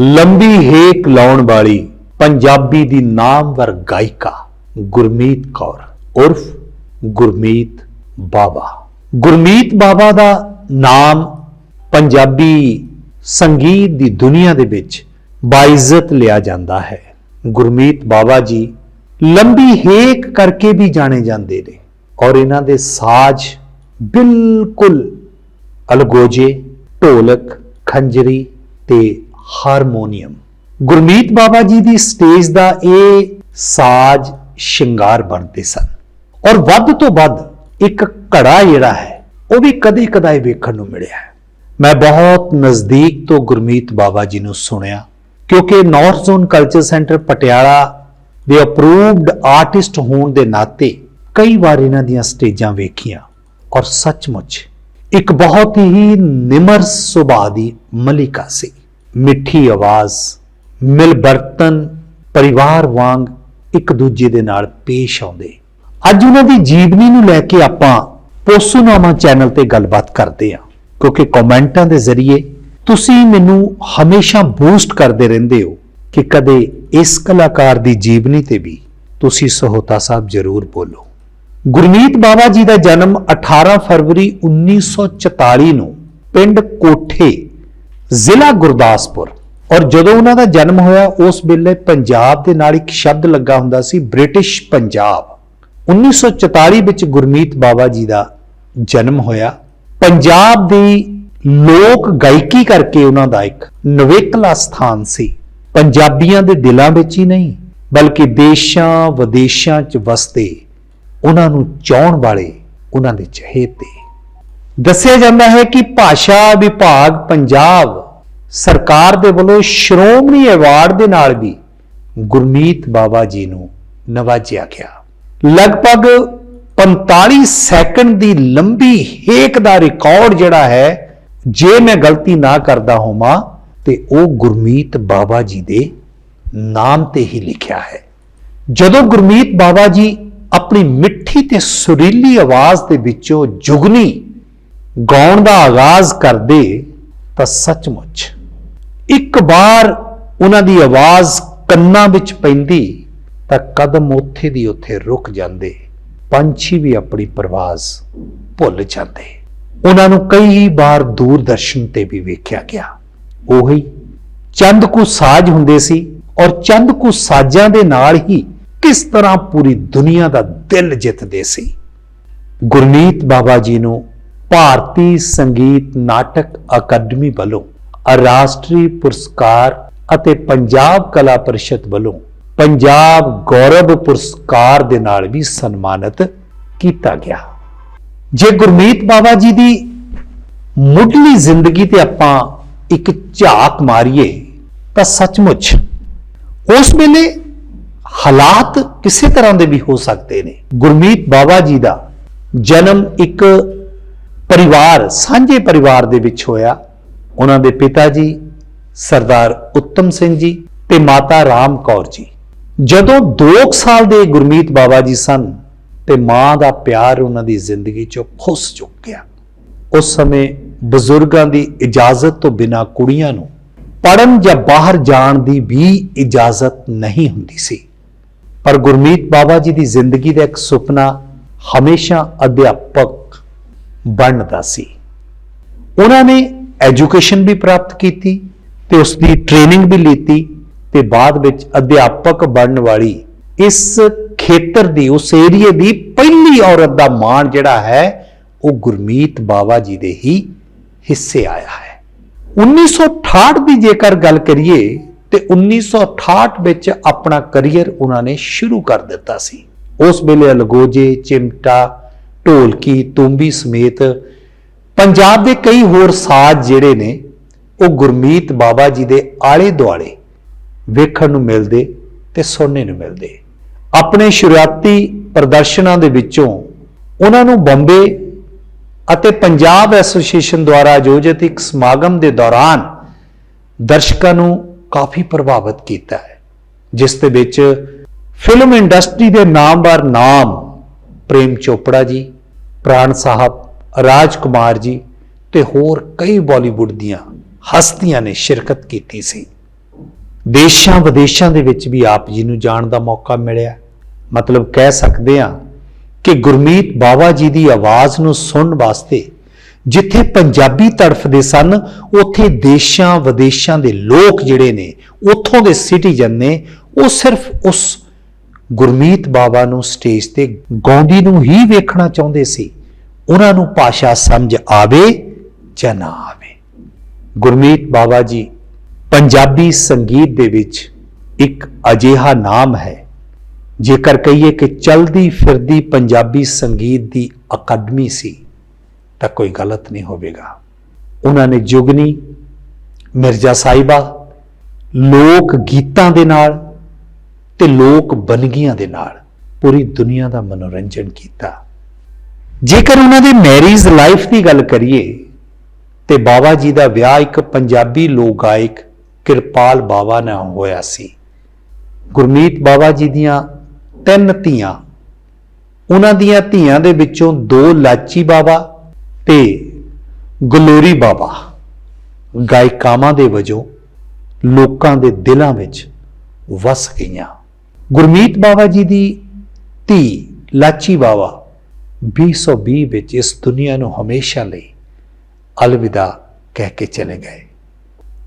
ਲੰਬੀ ਹੇਕ ਲਾਉਣ ਵਾਲੀ ਪੰਜਾਬੀ ਦੀ ਨਾਮਵਰ ਗਾਇਕਾ ਗੁਰਮੀਤ ਕੌਰ, ਉਰਫ ਗੁਰਮੀਤ ਬਾਬਾ ਗੁਰਮੀਤ ਬਾਬਾ ਦਾ ਨਾਮ ਪੰਜਾਬੀ ਸੰਗੀਤ ਦੀ ਦੁਨੀਆ ਦੇ ਵਿੱਚ ਬਾਇਜ਼ਤ ਲਿਆ ਜਾਂਦਾ ਹੈ। ਗੁਰਮੀਤ ਬਾਬਾ ਜੀ ਲੰਬੀ ਹੇਕ ਕਰਕੇ ਵੀ ਜਾਣੇ ਜਾਂਦੇ ਨੇ ਔਰ ਇਹਨਾਂ ਦੇ ਸਾਜ਼ ਬਿਲਕੁਲ ਅਲਗੋਜੇ, ਢੋਲਕ, ਖੰਜਰੀ ਤੇ ਹਾਰਮੋਨੀਅਮ। ਗੁਰਮੀਤ ਬਾਬਾ ਜੀ ਦੀ ਸਟੇਜ ਦਾ ਇਹ ਸਾਜ਼ ਸ਼ਿੰਗਾਰ ਬਣਦੇ ਸਨ। ਔਰ ਵੱਧ ਤੋਂ ਵੱਧ ਇੱਕ ਘੜਾ ਜਿਹੜਾ ਹੈ, ਉਹ ਵੀ ਕਦੇ ਕਦਾਈ ਵੇਖਣ ਨੂੰ ਮਿਲਿਆ ਹੈ। ਮੈਂ ਬਹੁਤ ਨਜ਼ਦੀਕ ਤੋਂ ਗੁਰਮੀਤ ਬਾਬਾ ਜੀ ਨੂੰ ਸੁਣਿਆ, ਕਿਉਂਕਿ north zone culture centre Patiala ਦੇ ਅਪਰੂਵਡ ਆਰਟਿਸਟ ਹੋਣ ਦੇ ਨਾਤੇ ਕਈ ਵਾਰ ਇਹਨਾਂ ਦੀਆਂ ਸਟੇਜਾਂ ਵੇਖੀਆਂ। ਔਰ ਸੱਚਮੁੱਚ ਇੱਕ ਬਹੁਤ ਹੀ ਨਿਮਰ ਸੁਭਾਅ ਦੀ ਮਲਿਕਾ ਸੀ। ਮਿੱਠੀ ਆਵਾਜ਼, ਮਿਲ ਬਰਤਨ, ਪਰਿਵਾਰ ਵਾਂਗ ਇੱਕ ਦੂਜੇ ਦੇ ਨਾਲ ਪੇਸ਼ ਆਉਂਦੇ। ਅੱਜ ਉਹਨਾਂ ਦੀ ਜੀਵਨੀ ਨੂੰ ਲੈ ਕੇ ਆਪਾਂ ਪੋਸੂਨਾਮਾ ਚੈਨਲ ਤੇ ਗੱਲਬਾਤ ਕਰਦੇ ਹਾਂ, ਕਿਉਂਕਿ ਕਮੈਂਟਾਂ ਦੇ ਜ਼ਰੀਏ ਤੁਸੀਂ ਮੈਨੂੰ ਹਮੇਸ਼ਾ ਬੂਸਟ ਕਰਦੇ ਰਹਿੰਦੇ ਹੋ ਕਿ ਕਦੇ ਇਸ ਕਲਾਕਾਰ ਦੀ ਜੀਵਨੀ ਤੇ ਵੀ ਤੁਸੀਂ ਸਹੋਤਾ ਸਾਹਿਬ ਜ਼ਰੂਰ ਬੋਲੋ। ਗੁਰਮੀਤ ਬਾਬਾ ਜੀ ਦਾ ਜਨਮ 18 ਫਰਵਰੀ 1944 ਨੂੰ ਪਿੰਡ ਕੋਠੇ ਜ਼ਿਲ੍ਹਾ ਗੁਰਦਾਸਪੁਰ। ਔਰ ਜਦੋਂ ਉਹਨਾਂ ਦਾ ਜਨਮ ਹੋਇਆ, ਉਸ ਵੇਲੇ ਪੰਜਾਬ ਦੇ ਨਾਲ ਇੱਕ ਸ਼ਬਦ ਲੱਗਾ ਹੁੰਦਾ ਸੀ, ਬ੍ਰਿਟਿਸ਼ ਪੰਜਾਬ। 1944 ਵਿੱਚ ਗੁਰਮੀਤ ਬਾਬਾ ਜੀ ਦਾ ਜਨਮ ਹੋਇਆ। ਪੰਜਾਬ ਦੀ ਲੋਕ ਗਾਇਕੀ ਕਰਕੇ ਉਹਨਾਂ ਦਾ ਇੱਕ ਨਵੇਕਲਾ ਸਥਾਨ ਸੀ। ਪੰਜਾਬੀਆਂ ਦੇ ਦਿਲਾਂ ਵਿੱਚ ਹੀ ਨਹੀਂ, ਬਲਕਿ ਦੇਸ਼ਾਂ ਵਿਦੇਸ਼ਾਂ 'ਚ ਵਸਦੇ ਉਹਨਾਂ ਨੂੰ ਚਾਹਣ ਵਾਲੇ ਉਹਨਾਂ ਦੇ ਚਹੇਤੇ ਦੱਸਿਆ ਜਾਂਦਾ ਹੈ ਕਿ ਭਾਸ਼ਾ ਵਿਭਾਗ ਪੰਜਾਬ ਸਰਕਾਰ ਦੇ ਵੱਲੋਂ ਸ਼੍ਰੋਮਣੀ ਅਵਾਰਡ ਦੇ ਨਾਲ ਵੀ ਗੁਰਮੀਤ ਬਾਬਾ ਜੀ ਨੂੰ ਨਵਾਜਿਆ ਗਿਆ। ਲਗਭਗ 45 ਸੈਕਿੰਡ ਦੀ ਲੰਬੀ ਹੇਕ ਦਾ ਰਿਕਾਰਡ ਜਿਹੜਾ ਹੈ, ਜੇ ਮੈਂ ਗਲਤੀ ਨਾ ਕਰਦਾ ਹੋਵਾਂ, ਤੇ ਉਹ ਗੁਰਮੀਤ ਬਾਬਾ ਜੀ ਦੇ ਨਾਮ ਤੇ ਹੀ ਲਿਖਿਆ ਹੈ। ਜਦੋਂ ਗੁਰਮੀਤ ਬਾਬਾ ਜੀ ਆਪਣੀ ਮਿੱਠੀ ਤੇ ਸੁਰੀਲੀ ਆਵਾਜ਼ ਦੇ ਵਿੱਚੋਂ ਜੁਗਨੀ ਗਾਉਣ ਦਾ ਆਗਾਜ਼ ਕਰਦੇ ਤਾਂ ਸੱਚਮੁੱਚ। ਇੱਕ ਵਾਰ ਉਹਨਾਂ ਦੀ ਆਵਾਜ਼ ਕੰਨਾਂ ਵਿੱਚ ਪੈਂਦੀ ਤਾਂ ਕਦਮ ਉੱਥੇ ਦੀ ਉੱਥੇ ਰੁਕ ਜਾਂਦੇ, ਪੰਛੀ ਵੀ ਆਪਣੀ ਪਰਵਾਜ਼ ਭੁੱਲ ਜਾਂਦੇ। ਉਹਨਾਂ ਨੂੰ ਕਈ ਵਾਰ ਦੂਰਦਰਸ਼ਨ ਤੇ ਵੀ ਵੇਖਿਆ ਗਿਆ। ਉਹੀ ਚੰਦ ਕੁ ਸਾਜ਼ ਹੁੰਦੇ ਸੀ ਔਰ ਚੰਦ ਕੁ ਸਾਜ਼ਾਂ ਦੇ ਨਾਲ ਹੀ ਕਿਸ ਤਰ੍ਹਾਂ ਪੂਰੀ ਦੁਨੀਆ ਦਾ ਦਿਲ ਜਿੱਤਦੇ ਸੀ। ਗੁਰਮੀਤ ਬਾਬਾ ਜੀ ਨੂੰ ਭਾਰਤੀ ਸੰਗੀਤ ਨਾਟਕ ਅਕਾਦਮੀ ਵੱਲੋਂ ਰਾਸ਼ਟਰੀ ਪੁਰਸਕਾਰ ਅਤੇ ਪੰਜਾਬ ਕਲਾ ਪਰਿਸ਼ਦ ਵੱਲੋਂ ਪੰਜਾਬ ਗੌਰਵ ਪੁਰਸਕਾਰ ਦੇ ਨਾਲ ਵੀ ਸਨਮਾਨਿਤ ਕੀਤਾ ਗਿਆ। ਜੇ ਗੁਰਮੀਤ ਬਾਵਾ ਜੀ ਦੀ ਮੁੱਢਲੀ ਜ਼ਿੰਦਗੀ ਤੇ ਆਪਾਂ ਇੱਕ ਝਾਕ ਮਾਰੀਏ ਤਾਂ ਸੱਚਮੁੱਚ ਉਸ ਵੇਲੇ ਹਾਲਾਤ ਕਿਸੇ ਤਰ੍ਹਾਂ ਦੇ ਵੀ ਹੋ ਸਕਦੇ ਨੇ। ਗੁਰਮੀਤ ਬਾਵਾ ਜੀ ਦਾ ਜਨਮ ਇੱਕ ਪਰਿਵਾਰ, ਸਾਂਝੇ ਪਰਿਵਾਰ ਦੇ ਵਿੱਚ ਹੋਇਆ। ਉਹਨਾਂ ਦੇ ਪਿਤਾ ਜੀ, ਸਰਦਾਰ ਉੱਤਮ ਸਿੰਘ ਜੀ ਤੇ ਮਾਤਾ ਰਾਮ ਕੌਰ ਜੀ। ਜਦੋਂ 2 ਸਾਲ ਦੇ ਗੁਰਮੀਤ ਬਾਬਾ ਜੀ ਸਨ ਤੇ ਮਾਂ ਦਾ ਪਿਆਰ ਉਹਨਾਂ ਦੀ ਜ਼ਿੰਦਗੀ ਚੋਂ ਖੁੱਸ ਚੁੱਕ ਗਿਆ। ਉਸ ਸਮੇਂ ਬਜ਼ੁਰਗਾਂ ਦੀ ਇਜਾਜ਼ਤ ਤੋਂ ਬਿਨਾਂ ਕੁੜੀਆਂ ਨੂੰ ਪੜਨ ਜਾਂ ਬਾਹਰ ਜਾਣ ਦੀ ਵੀ ਇਜਾਜ਼ਤ ਨਹੀਂ ਹੁੰਦੀ ਸੀ। ਪਰ ਗੁਰਮੀਤ ਬਾਬਾ ਜੀ ਦੀ ਜ਼ਿੰਦਗੀ ਦਾ ਇੱਕ ਸੁਪਨਾ ਹਮੇਸ਼ਾ ਅਧਿਆਪਕ ਬਣਦਾ ਸੀ। ਉਹਨਾਂ ਨੇ ਐਜੂਕੇਸ਼ਨ ਵੀ ਪ੍ਰਾਪਤ ਕੀਤੀ ਤੇ ਉਸ ਦੀ ਟ੍ਰੇਨਿੰਗ ਵੀ ਲਈ ਤੇ ਬਾਅਦ ਵਿੱਚ ਅਧਿਆਪਕ ਬਣਨ ਵਾਲੀ ਇਸ ਖੇਤਰ ਦੀ, ਉਸ ਏਰੀਏ ਦੀ ਪਹਿਲੀ ਔਰਤ ਦਾ ਮਾਣ ਜਿਹੜਾ ਹੈ, ਉਹ ਗੁਰਮੀਤ ਬਾਵਾ ਜੀ ਦੇ ਹੀ ਹਿੱਸੇ ਆਇਆ ਹੈ। 1968 ਦੀ ਜੇਕਰ ਗੱਲ ਕਰੀਏ ਤੇ 1968 ਵਿੱਚ ਆਪਣਾ ਕੈਰੀਅਰ ਉਹਨਾਂ ਨੇ ਸ਼ੁਰੂ ਕਰ ਦਿੱਤਾ ਸੀ। ਉਸ ਵੇਲੇ ਅਲਗੋਜੇ, ਚਿਮਟਾ ਢੋਲਕੀ, ਤੁੰਬੀ ਸਮੇਤ ਪੰਜਾਬ ਦੇ ਕਈ ਹੋਰ ਸਾਜ਼ ਜਿਹੜੇ ਨੇ, ਉਹ ਗੁਰਮੀਤ ਬਾਬਾ ਜੀ ਦੇ ਆਲੇ ਦੁਆਲੇ ਵੇਖਣ ਨੂੰ ਮਿਲਦੇ ਤੇ ਸੁਣਨੇ ਨੂੰ ਮਿਲਦੇ। ਆਪਣੇ ਸ਼ੁਰੂਆਤੀ ਪ੍ਰਦਰਸ਼ਨਾਂ ਦੇ ਵਿੱਚੋਂ ਉਹਨਾਂ ਨੂੰ ਬੰਬੇ ਅਤੇ ਪੰਜਾਬ ਐਸੋਸੀਏਸ਼ਨ ਦੁਆਰਾ ਆਯੋਜਿਤ ਇੱਕ ਸਮਾਗਮ ਦੇ ਦੌਰਾਨ ਦਰਸ਼ਕਾਂ ਨੂੰ ਕਾਫੀ ਪ੍ਰਭਾਵਿਤ ਕੀਤਾ ਹੈ, ਜਿਸ ਦੇ ਵਿੱਚ ਫਿਲਮ ਇੰਡਸਟਰੀ ਦੇ ਨਾਮਵਰ ਨਾਮ ਪ੍ਰੇਮ ਚੋਪੜਾ ਜੀ ਪ੍ਰਾਣ ਸਾਹਿਬ ਰਾਜ ਕੁਮਾਰ ਜੀ ਤੇ ਹੋਰ ਕਈ ਬਾਲੀਵੁੱਡ ਦੀਆਂ ਹਸਤੀਆਂ ਨੇ ਸ਼ਿਰਕਤ ਕੀਤੀ ਸੀ। ਦੇਸ਼ਾਂ ਵਿਦੇਸ਼ਾਂ ਦੇ ਵਿੱਚ ਵੀ ਆਪ ਜੀ ਨੂੰ ਜਾਣ ਦਾ ਮੌਕਾ ਮਿਲਿਆ। ਮਤਲਬ ਕਹਿ ਸਕਦੇ ਹਾਂ ਕਿ ਗੁਰਮੀਤ ਬਾਵਾ ਜੀ ਦੀ ਆਵਾਜ਼ ਨੂੰ ਸੁਣਨ ਵਾਸਤੇ ਜਿੱਥੇ ਪੰਜਾਬੀ ਤੜਫਦੇ ਸਨ, ਉੱਥੇ ਦੇਸ਼ਾਂ ਵਿਦੇਸ਼ਾਂ ਦੇ ਲੋਕ ਜਿਹੜੇ ਨੇ, ਉੱਥੋਂ ਦੇ ਸਿਟੀਜ਼ਨ ਨੇ, ਉਹ ਸਿਰਫ ਉਸ ਗੁਰਮੀਤ ਬਾਬਾ ਨੂੰ ਸਟੇਜ ਤੇ ਗਾਉਂਦੀ ਨੂੰ ਹੀ ਵੇਖਣਾ ਚਾਹੁੰਦੇ ਸੀ। ਉਹਨਾਂ ਨੂੰ ਭਾਸ਼ਾ ਸਮਝ ਆਵੇ ਜਾਂ ਨਾ ਆਵੇ। ਗੁਰਮੀਤ ਬਾਬਾ ਜੀ, ਪੰਜਾਬੀ ਸੰਗੀਤ ਦੇ ਵਿੱਚ ਇੱਕ ਅਜਿਹਾ ਨਾਮ ਹੈ। ਜੇਕਰ ਕਹੀਏ ਕਿ ਚਲਦੀ ਫਿਰਦੀ ਪੰਜਾਬੀ ਸੰਗੀਤ ਦੀ ਅਕੈਡਮੀ ਸੀ, ਤਾਂ ਕੋਈ ਗਲਤ ਨਹੀਂ ਹੋਵੇਗਾ। ਉਹਨਾਂ ਨੇ ਜੁਗਨੀ, ਮਿਰਜ਼ਾ ਸਾਹਿਬਾ, ਲੋਕ ਗੀਤਾਂ ਦੇ ਨਾਲ ਤੇ ਲੋਕ ਬਨਗੀਆਂ ਦੇ ਨਾਲ ਪੂਰੀ ਦੁਨੀਆ ਦਾ ਮਨੋਰੰਜਨ ਕੀਤਾ। ਜੇਕਰ ਉਹਨਾਂ ਦੀ ਮੈਰਿਜ ਲਾਈਫ ਦੀ ਗੱਲ ਕਰੀਏ, ਤੇ ਬਾਬਾ ਜੀ ਦਾ ਵਿਆਹ ਇੱਕ ਪੰਜਾਬੀ ਲੋਕ ਗਾਇਕ ਕਿਰਪਾਲ ਬਾਬਾ ਨਾਲ ਹੋਇਆ ਸੀ। ਗੁਰਮੀਤ ਬਾਬਾ ਜੀ ਦੀਆਂ ਤਿੰਨ ਧੀਆਂ। ਉਹਨਾਂ ਦੀਆਂ ਧੀਆਂ ਦੇ ਵਿੱਚੋਂ ਦੋ ਲਾਚੀ ਬਾਬਾ ਤੇ ਗਲੋਰੀ ਬਾਬਾ ਗਾਇਕਾਵਾਂ ਦੇ ਵਜੋਂ ਲੋਕਾਂ ਦੇ ਦਿਲਾਂ ਵਿੱਚ ਵਸ ਗਈਆਂ। ਗੁਰਮੀਤ ਬਾਵਾ ਜੀ ਦੀ ਧੀ ਲਾਚੀ ਬਾਬਾ 2020 ਵਿੱਚ ਇਸ ਦੁਨੀਆ ਨੂੰ ਹਮੇਸ਼ਾ ਲਈ ਅਲਵਿਦਾ ਕਹਿ ਕੇ ਚਲੇ ਗਏ।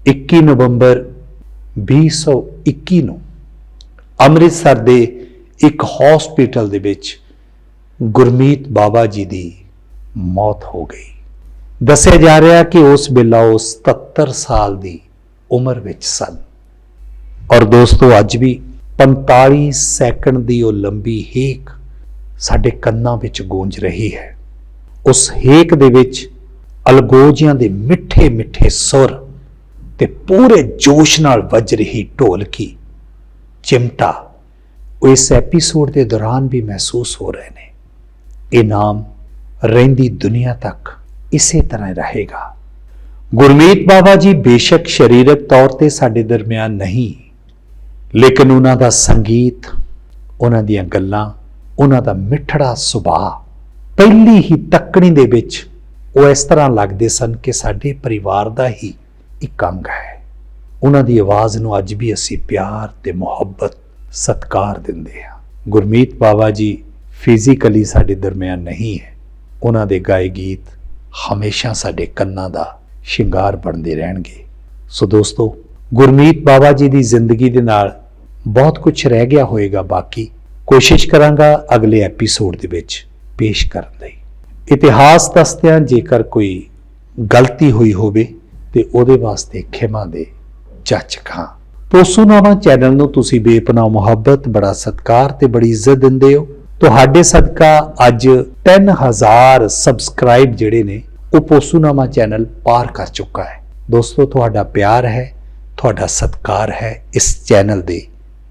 21 ਨਵੰਬਰ 2021 ਨੂੰ ਅੰਮ੍ਰਿਤਸਰ ਦੇ ਇੱਕ ਹਸਪੀਟਲ ਦੇ ਵਿੱਚ ਗੁਰਮੀਤ ਬਾਬਾ ਜੀ ਦੀ ਮੌਤ ਹੋ ਗਈ। ਦੱਸਿਆ ਜਾ ਰਿਹਾ ਕਿ ਉਸ ਵੇਲਾ ਉਹ 77 ਸਾਲ ਦੀ ਉਮਰ ਵਿੱਚ ਸਨ। ਔਰ ਦੋਸਤੋ, ਅੱਜ ਵੀ 45 ਸੈਕਿੰਡ ਦੀ ਉਹ ਲੰਬੀ ਹੇਕ ਸਾਡੇ ਕੰਨਾਂ ਵਿੱਚ ਗੂੰਜ ਰਹੀ ਹੈ। ਉਸ ਹੇਕ ਦੇ ਵਿੱਚ ਅਲਗੋਜਿਆਂ ਦੇ ਮਿੱਠੇ ਮਿੱਠੇ ਸੁਰ ਤੇ ਪੂਰੇ ਜੋਸ਼ ਨਾਲ ਵੱਜ ਰਹੀ ਢੋਲਕੀ, ਚਿਮਟਾ, ਉਹ ਇਸ ਐਪੀਸੋਡ ਦੇ ਦੌਰਾਨ ਵੀ ਮਹਿਸੂਸ ਹੋ ਰਹੇ ਨੇ। ਇਹ ਨਾਮ ਰਹਿੰਦੀ ਦੁਨੀਆ ਤੱਕ ਇਸੇ ਤਰ੍ਹਾਂ ਰਹੇਗਾ। ਗੁਰਮੀਤ ਬਾਬਾ ਜੀ ਬੇਸ਼ੱਕ ਸਰੀਰਕ ਤੌਰ ਤੇ ਸਾਡੇ ਦਰਮਿਆਨ ਨਹੀਂ ਲੇਕਿਨ ਉਹਨਾਂ ਦਾ ਸੰਗੀਤ, ਉਹਨਾਂ ਦੀਆਂ ਗੱਲਾਂ, ਉਹਨਾਂ ਦਾ ਮਿੱਠੜਾ ਸੁਭਾਅ ਪਹਿਲੀ ਹੀ ਤੱਕਣੀ ਦੇ ਵਿੱਚ ਉਹ ਇਸ ਤਰ੍ਹਾਂ ਲੱਗਦੇ ਸਨ ਕਿ ਸਾਡੇ ਪਰਿਵਾਰ ਦਾ ਹੀ ਇੱਕ ਅੰਗ ਹੈ। ਉਹਨਾਂ ਦੀ ਆਵਾਜ਼ ਨੂੰ ਅੱਜ ਵੀ ਅਸੀਂ ਪਿਆਰ ਤੇ ਮੁਹੱਬਤ, ਸਤਿਕਾਰ ਦਿੰਦੇ ਹਾਂ। ਗੁਰਮੀਤ ਬਾਬਾ ਜੀ ਫਿਜ਼ੀਕਲੀ ਸਾਡੇ ਦਰਮਿਆਨ ਨਹੀਂ ਹੈ। ਉਹਨਾਂ ਦੇ ਗਾਏ ਗੀਤ ਹਮੇਸ਼ਾ ਸਾਡੇ ਕੰਨਾਂ ਦਾ ਸ਼ਿੰਗਾਰ ਬਣਦੇ ਰਹਿਣਗੇ। ਸੋ ਦੋਸਤੋ, ਗੁਰਮੀਤ ਬਾਵਾ ਜੀ ਦੀ ਜ਼ਿੰਦਗੀ ਦੇ ਨਾਲ ਬਹੁਤ ਕੁਝ ਰਹਿ ਗਿਆ ਹੋਵੇਗਾ ਬਾਕੀ। ਕੋਸ਼ਿਸ਼ ਕਰਾਂਗਾ ਅਗਲੇ ਐਪੀਸੋਡ ਦੇ ਵਿੱਚ ਪੇਸ਼ ਕਰਨ ਲਈ ਇਤਿਹਾਸ ਦੱਸਦਿਆਂ ਜੇਕਰ ਕੋਈ ਗਲਤੀ ਹੋਈ ਹੋਵੇ, ਤੇ ਉਹਦੇ ਵਾਸਤੇ ਖਿਮਾ ਦੇ ਚਾਚਕਾਂ ਪੋਸੂਨਾਮਾ ਚੈਨਲ ਨੂੰ ਤੁਸੀਂ ਬੇਪਨਾਹ ਮੁਹੱਬਤ, ਬੜਾ ਸਤਿਕਾਰ ਤੇ ਬੜੀ ਇੱਜ਼ਤ ਦਿੰਦੇ ਹੋ। ਤੁਹਾਡੇ ਸਦਕਾ ਅੱਜ 3000 ਸਬਸਕ੍ਰਾਈਬ ਜਿਹੜੇ ਨੇ, ਉਹ ਪੋਸੂਨਾਮਾ ਚੈਨਲ ਪਾਰ ਕਰ ਚੁੱਕਾ ਹੈ। ਦੋਸਤੋ, ਤੁਹਾਡਾ ਪਿਆਰ ਹੈ, ਤੁਹਾਡਾ ਸਤਿਕਾਰ ਹੈ ਇਸ ਚੈਨਲ ਦੇ